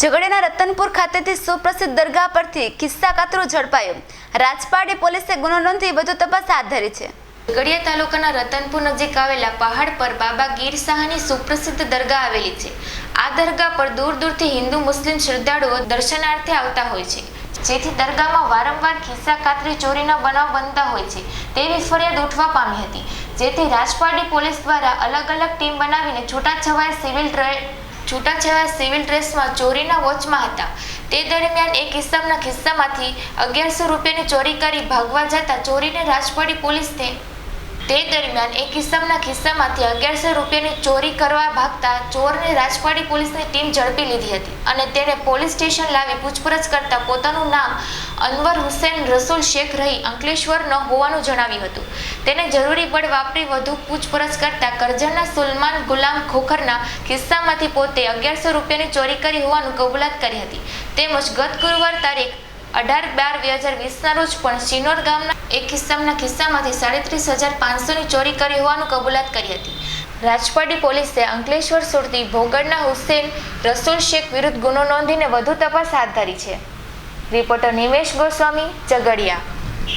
ઝઘડિયાના રતનપુર ખાતેથી સુપ્રસિદ્ધ દરગાહ પરથી કિસ્સા કાતરો ઝડપાયો. રાજપાડી પોલીસે ગુનો નોંધી વધુ તપાસ હાથ ધરી છે. ઝઘડિયા તાલુકાના રતનપુર નજીક આવેલા પહાડ પર બાબા ગીર શાહની સુપ્રસિદ્ધ દરગાહ આવેલી છે. આ દરગાહ પર દૂર દૂરથી હિન્દુ મુસ્લિમ શ્રદ્ધાળુઓ દર્શનાર્થે આવતા હોય છે. જેથી દરગાહમાં વારંવાર ખિસ્સા કાતરી ચોરીના બનાવ બનતા હોય છે. તેવી ફરિયાદ ઉઠવા પામી હતી. જેથી રાજપાડી પોલીસ દ્વારા અલગ અલગ ટીમ બનાવીને છૂટાછવાયા સિવિલ છૂટાછવાયા સિવિલ ડ્રેસમાં ચોરીના વોચમાં હતા. તે દરમિયાન એક ઇસમના ખિસ્સામાંથી અગિયારસો રૂપિયાની ચોરી કરી ભાગવા જતા ચોરીને રાજપાડી પોલીસને તે દરમિયાન એક ઇસમના ખિસ્સામાંથી અગિયારસો રૂપિયાની ચોરી કરવા ભાગતા ચોરને રાજપાડી પોલીસની ટીમ ઝડપી લીધી હતી અને તેને પોલીસ સ્ટેશન લાવી પૂછપરછ કરતા પોતાનું નામ અનવર હુસેન રસુલ શેખ રહી અંકલેશ્વરનો હોવાનું જણાવ્યું હતું. તેને જરૂરી બળ વાપરી વધુ પૂછપરછ કરતા કરજણના સુલમાન ગુલામ ખોખરના ખિસ્સામાંથી પોતે અગિયારસો રૂપિયાની ચોરી કરી હોવાનું કબૂલાત કરી હતી. તેમજ ગત ગુરુવાર તારીખ અઢાર બાર બે હજાર વીસના રોજ પણ શિનોર ગામના એક કિસ્સામના ખિસ્સામાંથી સાડત્રીસ હજાર પાંચસોની ચોરી કરી હોવાનું કબૂલાત કરી હતી. રાજપાડી પોલીસે અંકલેશ્વર સુરતી ભોગડના હુસેન રસુલ શેખ વિરુદ્ધ ગુનો નોંધીને વધુ તપાસ હાથ ધરી છે. રિપોર્ટર નિમેશ ગોસ્વામી ઝઘડિયા.